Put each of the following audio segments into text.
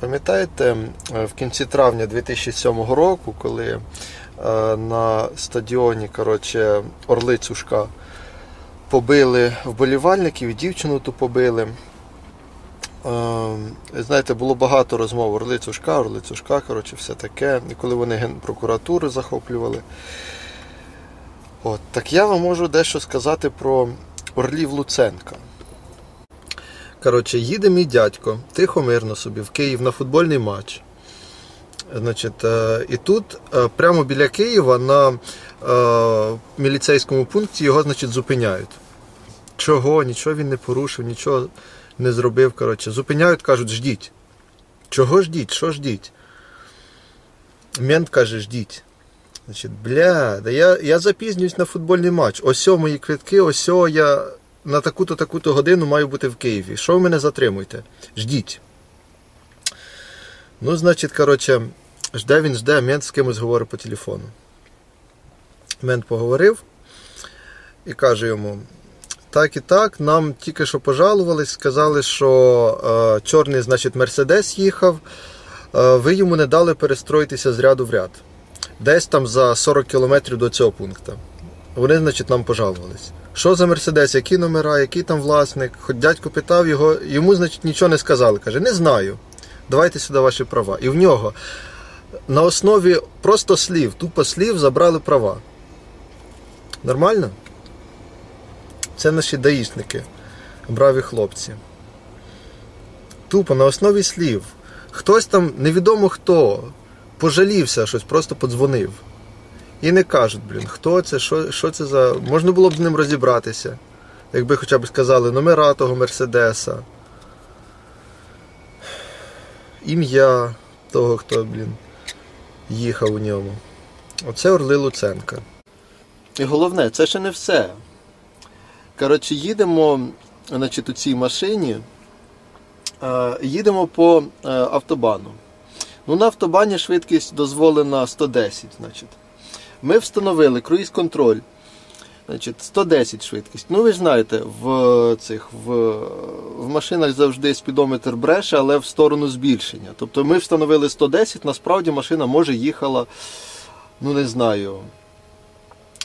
Пам'ятаєте, в кінці травня 2007 року, коли на стадіоні коротше, Орли побили вболівальників, і дівчину ту побили. Знаєте, було багато розмов Орли Цушка, Орли Цушка, коротше, все таке. І коли вони генпрокуратуру захоплювали. От, Так я вам можу дещо сказати про Орлів Луценка. Коротше, їде мій дядько, тихо мирно собі, в Київ на футбольний матч. Значить, е, І тут е, прямо біля Києва на е, міліцейському пункті його значить, зупиняють. Чого? Нічого він не порушив, нічого не зробив. коротше. Зупиняють, кажуть, ждіть. Чого ждіть? Що ждіть? Мент каже, ждіть. Значить, бля, да я я запізнююсь на футбольний матч. Ось мої квитки, ось я на таку-то таку-то годину маю бути в Києві. Що ви мене затримуєте? Ждіть. Ну, значить, коротше, жде він жде, мент з кимось говорить по телефону. Мент поговорив і каже йому: так і так, нам тільки що пожалувались, сказали, що е, чорний, значить, Мерседес їхав, е, ви йому не дали перестроїтися з ряду в ряд. Десь там за 40 кілометрів до цього пункту. Вони, значить, нам пожалувались. Що за Мерседес, які номера, який там власник? Хоч дядько питав його, йому, значить, нічого не сказали. Каже, не знаю. Давайте сюди ваші права. І в нього на основі просто слів, тупо слів забрали права. Нормально? Це наші даїшники, браві хлопці. Тупо на основі слів. Хтось там, невідомо хто, пожалівся щось, просто подзвонив. І не кажуть, блін, хто це, що що це за. Можна було б з ним розібратися. Якби хоча б сказали номера того Мерседеса. Ім'я того, хто, блін, їхав у ньому. Оце Орли Луценка. І головне, це ще не все. Коротше, їдемо значить, у цій машині, їдемо по е, автобану. Ну, На автобані швидкість дозволена 110. значить. Ми встановили круїз-контроль. Значить, 110 швидкість. Ну, ви ж знаєте, в цих в, в машинах завжди спідометр бреше, але в сторону збільшення. Тобто ми встановили 110, насправді машина може їхала, ну не знаю,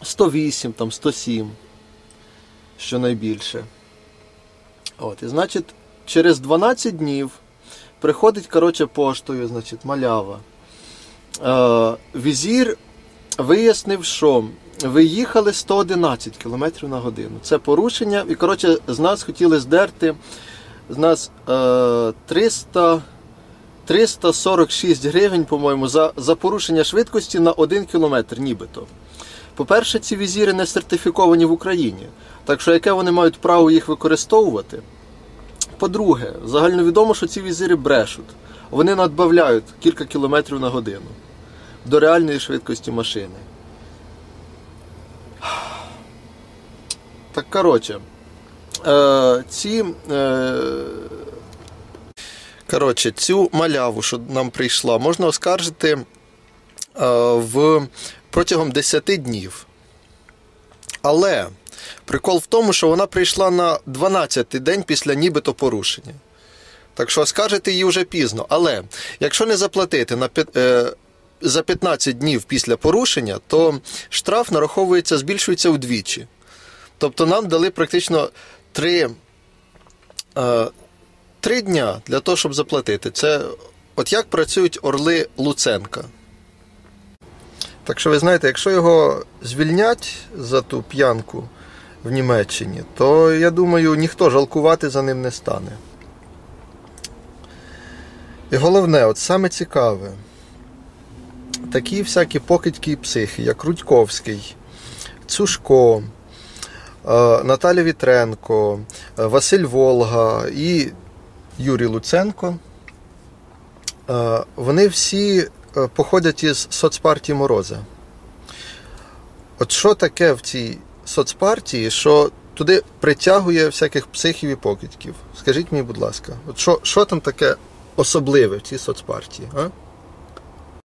108, там, 107, що найбільше. От, І значить, через 12 днів приходить коротше, поштою, значить, малява. Е, Візір вияснив, що ви їхали 111 км на годину. Це порушення. І, коротше, з нас хотіли здерти з нас е, 300, 346 гривень, по-моєму, за, за порушення швидкості на 1 км, нібито. По-перше, ці візіри не сертифіковані в Україні. Так що, яке вони мають право їх використовувати? По-друге, загальновідомо, що ці візири брешуть. Вони надбавляють кілька кілометрів на годину до реальної швидкості машини. Так, коротше, е, ці. Е, коротше, цю маляву, що нам прийшла, можна оскаржити е, в, протягом 10 днів. Але прикол в тому, що вона прийшла на 12-й день після нібито порушення. Так що оскаржити її вже пізно. Але якщо не заплатити на за 15 днів після порушення, то штраф нараховується, збільшується вдвічі. Тобто нам дали практично 3 е, 3 дня для того, щоб заплатити. Це от як працюють орли Луценка. Так що ви знаєте, якщо його звільнять за ту п'янку в Німеччині, то я думаю, ніхто жалкувати за ним не стане. І головне, от саме цікаве, такі всякі покидькі психи, як Рудьковський, Цушко, е, Наталя Вітренко, е, Василь Волга і Юрій Луценко, е, вони всі походять із соцпартії Мороза. От що таке в цій соцпартії, що туди притягує всяких психів і покидьків? Скажіть мені, будь ласка, от що, що там таке особливе в цій соцпартії? А?